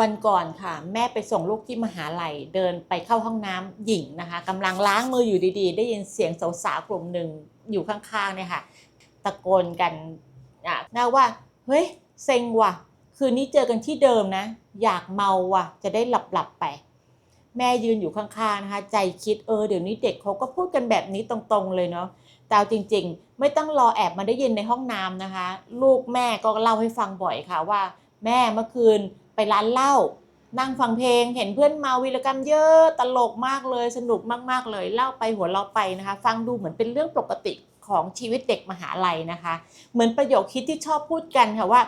วันก่อนค่ะ แม่ไปส่งลูกที่มหาลัยเดินไปเข้าห้องน้ำหญิงนะคะกำลังล้างมืออยู่ดีๆ ได้ยินเสียงสาวๆกลุ่มหนึ่งอยู่ข้างๆเนี่ยค่ะ ตะโกนกันอะน่าว่าเฮ้ยเซ็งว่ะ คืนนี้เจอกันที่เดิมนะ อยากเมาว่ะ จะได้หลับๆไป แม่ยืนอยู่ข้างๆนะคะ ใจคิดเออเดี๋ยวนี้เด็กเขาก็พูดกันแบบนี้ตรงๆเลยเนาะแต่จริง ๆ ไม่ต้องรอแอบมาได้ยินในห้องน้ำนะคะ ลูกแม่ก็เล่าให้ฟังบ่อยค่ะว่า แม่เมื่อคืน ไปร้านเหล้านั่งฟังเพลง เห็นเพื่อนเมาวีรกรรมเยอะตลกมากเลยสนุกมากๆเลยเล่าไปหัวเราะไปนะคะ ฟังดูเหมือนเป็นเรื่องปกติของชีวิตเด็กมหาลัยนะคะ เหมือนประโยคคิดที่ชอบพูดกันค่ะว่า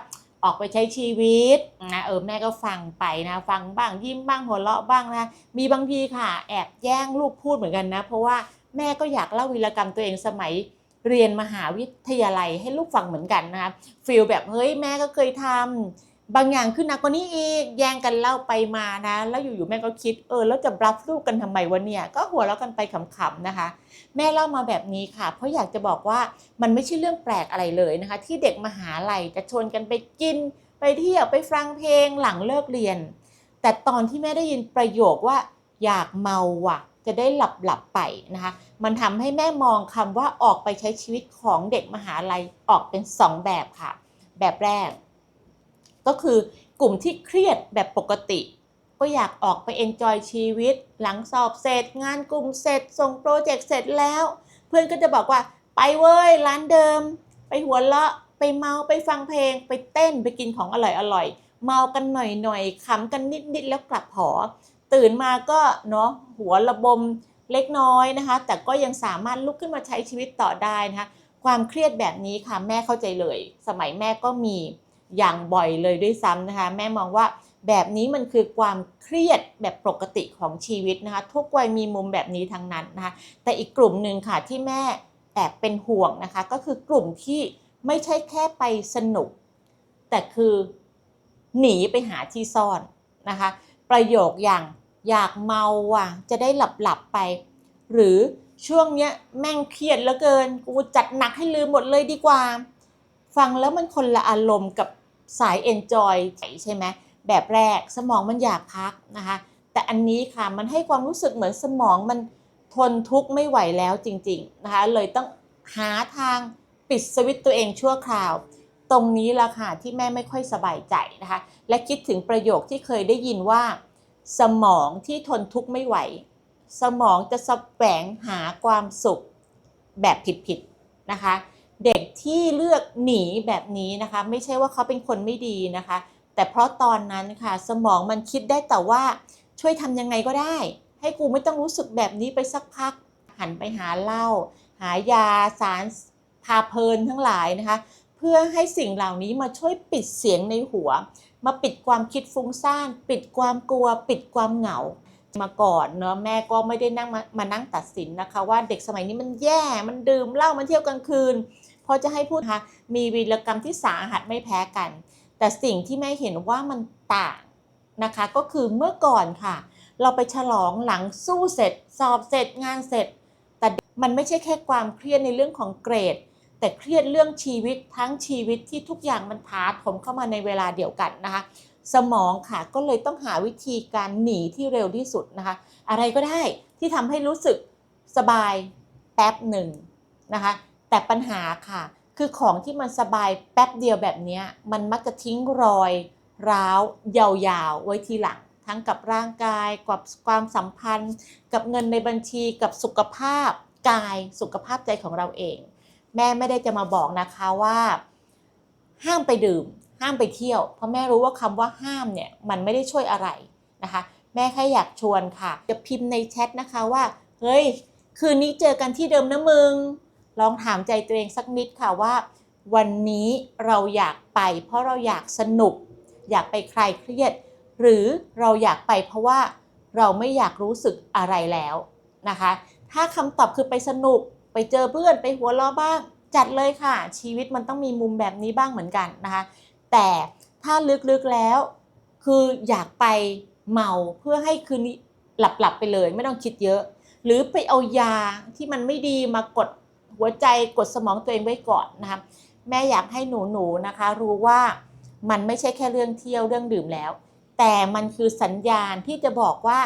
ออกไปใช้ชีวิตนะเออแม่ก็ฟังไปนะ ฟังบ้างยิ้มบ้างหัวเราะบ้างนะมีบางทีค่ะ แอบแย่งลูกพูดเหมือนกันนะ เพราะว่าแม่ก็อยากเล่าวีรกรรมตัวเองสมัยเรียนมหาวิทยาลัยให้ลูกฟังเหมือนกันนะคะฟีลแบบเฮ้ยแม่ก็เคยทำ บางอย่างขึ้นหนักกว่านี้อีกแย่งกันเล่าไปมานะ แล้วอยู่ๆแม่ก็คิดเออแล้วจะรับลูกกันทำไมวะเนี่ย ก็หัวเราะกันไปขำๆนะคะ แม่เล่ามาแบบนี้ค่ะ เพราะอยากจะบอกว่ามันไม่ใช่เรื่องแปลกอะไรเลยนะคะ ที่เด็กมหาลัยจะชวนกันไปกิน ไปเที่ยวไปฟังเพลงหลังเลิกเรียน แต่ตอนที่แม่ได้ยินประโยคว่า อยากเมาว่ะ จะได้หลับหลับๆไปนะคะ มันทำให้แม่มองคำว่าออกไปใช้ชีวิตของเด็กมหาลัยออกเป็นสองแบบค่ะ แบบแรก ก็คือกลุ่มที่เครียดแบบปกติ ก็อยากออกไปเอนจอยชีวิต หลังสอบเสร็จ งานกลุ่มเสร็จ ส่งโปรเจกต์เสร็จแล้ว เพื่อนก็จะบอกว่าไปเว้ยร้านเดิม ไปหัวเราะไปเมาไปฟังเพลง ไปเต้นไปกินของอร่อยอร่อยๆเมากันหน่อยหน่อยขำกันนิดนิดๆแล้วกลับหอ ตื่นมาก็เนาะหัวระบมเล็กน้อยนะคะ แต่ก็ยังสามารถลุกขึ้นมาใช้ชีวิตต่อได้นะคะความเครียดแบบนี้ค่ะแม่เข้าใจเลย สมัยแม่ก็มี อย่างบ่อยเลยด้วยซ้ำนะคะ แม่มองว่าแบบนี้มันคือความเครียดแบบปกติของชีวิตนะคะ ทุกวัยมีมุมแบบนี้ทั้งนั้นนะคะ แต่อีกกลุ่มหนึ่งค่ะที่แม่แอบเป็นห่วงนะคะ ก็คือกลุ่มที่ไม่ใช่แค่ไปสนุก แต่คือหนีไปหาที่ซ่อนนะคะ ประโยคอย่างอยากเมาว่ะจะได้หลับหลับๆไป หรือช่วงเนี้ยแม่งเครียดเหลือเกิน กูจัดหนักให้ลืมหมดเลยดีกว่า ฟังแล้วมันคนละอารมณ์กับ สาย enjoy ใช่ไหมแบบแรกสมองมันอยากพักนะคะ แต่อันนี้ค่ะมันให้ความรู้สึกเหมือนสมองมันทนทุกข์ไม่ไหวแล้วจริงๆนะคะเลยต้องหาทางปิดสวิตตัวเองชั่วคราว ตรงนี้ละค่ะที่แม่ไม่ค่อยสบายใจนะคะ และคิดถึงประโยคที่เคยได้ยินว่า สมองที่ทนทุกข์ไม่ไหว สมองจะแสวงหาความสุขแบบผิดๆนะคะ เด็กที่เลือกหนีแบบนี้นะคะ ไม่ใช่ว่าเขาเป็นคนไม่ดีนะคะ แต่เพราะตอนนั้นค่ะสมองมันคิดได้แต่ว่าช่วยทำยังไงก็ได้ ให้กูไม่ต้องรู้สึกแบบนี้ไปสักพัก หันไปหาเหล้าหายาสารพาเพลินทั้งหลายนะคะ เพื่อให้สิ่งเหล่านี้มาช่วยปิดเสียงในหัว มาปิดความคิดฟุ้งซ่าน ปิดความกลัว ปิดความเหงามาก่อนเนาะแม่ก็ไม่ได้นั่งมามานั่งตัดสินนะคะ ว่าเด็กสมัยนี้มันแย่มันดื่มเหล้ามันเที่ยวกลางคืน ราะจะให้พูดคะมีวีรกรรมที่สาหัสไม่แพ้กัน แต่สิ่งที่แม่เห็นว่ามันต่างนะคะ ก็คือเมื่อก่อนค่ะ เราไปฉลองหลังสู้เสร็จ สอบเสร็จงานเสร็จ แต่มันไม่ใช่แค่ความเครียดในเรื่องของเกรด แต่เครียดเรื่องชีวิตทั้งชีวิตที่ทุกอย่างมันท้าถมเข้ามาในเวลาเดียวกันนะคะสมองค่ะก็เลยต้องหาวิธีการหนีที่เร็วที่สุดนะคะ อะไรก็ได้ที่ทำให้รู้สึกสบายแป๊บหนึ่งนะคะ แต่ปัญหาค่ะ คือของที่มันสบายแป๊บเดียวแบบนี้มันมักจะทิ้งรอยร้าว ยาวๆ ไว้ทีหลัง ทั้งกับร่างกายกับความสัมพันธ์ กับเงินในบัญชีกับสุขภาพกายสุขภาพใจของเราเอง แม่ไม่ได้จะมาบอกนะคะว่า ห้ามไปดื่ม ห้ามไปเที่ยว เพราะแม่รู้ว่าคำว่าห้ามเนี่ยมันไม่ได้ช่วยอะไรนะคะ แม่แค่อยากชวนค่ะ จะพิมพ์ในแชทนะคะว่า เฮ้ย คืนนี้เจอกันที่เดิมนะมึง ลองถามใจตัวเองสักนิดค่ะว่า วันนี้เราอยากไป เพราะเราอยากสนุก อยากไปคลายเครียด หรือเราอยากไปเพราะว่าเราไม่อยากรู้สึกอะไรแล้วนะคะ ถ้าคำตอบคือไปสนุก ไปเจอเพื่อนไปหัวเราะบ้าง จัดเลยค่ะ ชีวิตมันต้องมีมุมแบบนี้บ้างเหมือนกันนะคะ แต่ถ้าลึกๆแล้ว คืออยากไปเมาเพื่อให้คืนนี้หลับๆไปเลย ไม่ต้องคิดเยอะ หรือไปเอายาที่มันไม่ดีมากด หัวใจกดสมองตัวเองไว้ก่อนนะคะแม่อยากให้หนูๆนะคะ รู้ว่ามันไม่ใช่แค่เรื่องเที่ยวเรื่องดื่มแล้ว แต่มันคือสัญญาณที่จะบอกว่า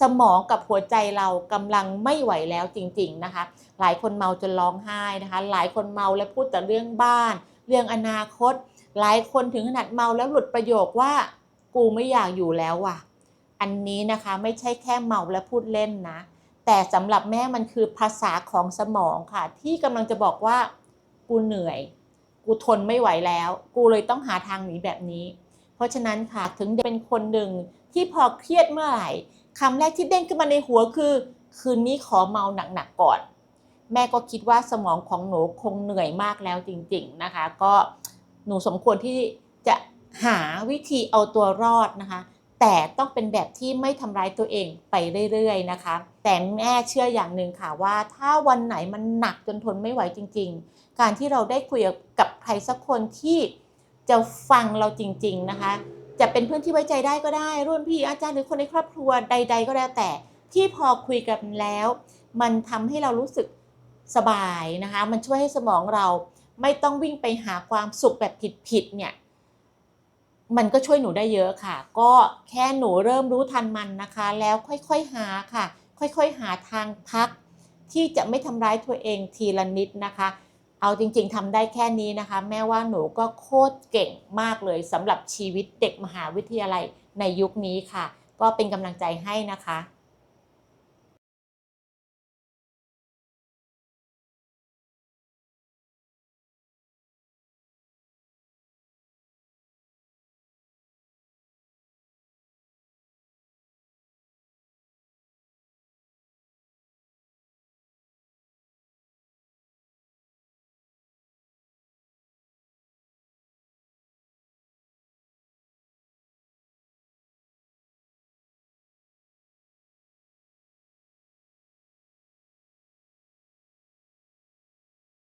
สมองกับหัวใจเรากำลังไม่ไหวแล้วจริง ๆนะคะ หลายคนเมาจนร้องไห้นะคะ หลายคนเมาและพูดแต่เรื่องบ้าน เรื่องอนาคต หลายคนถึงขนาดเมาแล้วหลุดประโยคว่า กูไม่อยากอยู่แล้วว่ะ อันนี้นะคะไม่ใช่แค่เมาและพูดเล่นนะ แต่สำหรับแม่มันคือภาษาของสมองค่ะ ที่กำลังจะบอกว่ากูเหนื่อย กูทนไม่ไหวแล้ว กูเลยต้องหาทางหนีแบบนี้ เพราะฉะนั้นค่ะถึงเป็นคนหนึ่งที่พอเครียดเมื่อไหร่คำแรกที่เด้งขึ้นมาในหัวคือ คืนนี้ขอเมาหนักๆก่อน แม่ก็คิดว่าสมองของหนูคงเหนื่อยมากแล้วจริง ๆนะคะ ก็หนูสมควรที่จะหาวิธีเอาตัวรอดนะคะ แต่ต้องเป็นแบบที่ไม่ทำร้ายตัวเองไปเรื่อยๆนะคะ แต่แม่เชื่ออย่างหนึ่งค่ะว่า ถ้าวันไหนมันหนักจนทนไม่ไหวจริง ๆ การที่เราได้คุยกับใครสักคนที่จะฟังเราจริง ๆนะคะ จะเป็นเพื่อนที่ไว้ใจได้ก็ได้ รุ่นพี่อาจารย์หรือคนในครอบครัวใด ๆ ก็แล้วแต่ ที่พอคุยกันแล้ว มันทำให้เรารู้สึกสบายนะคะ มันช่วยให้สมองเราไม่ต้องวิ่งไปหาความสุขแบบผิดๆเนี่ย มันก็ช่วยหนูได้เยอะค่ะ ก็แค่หนูเริ่มรู้ทันมันนะคะ แล้วค่อยๆหาค่ะ ค่อยๆหาทางพัก ที่จะไม่ทำร้ายตัวเองทีละนิดนะคะ เอาจริงๆทำได้แค่นี้นะคะ แม่ว่าหนูก็โคตรเก่งมากเลยสำหรับชีวิตเด็กมหาวิทยาลัยในยุคนี้ค่ะ ก็เป็นกำลังใจให้นะคะ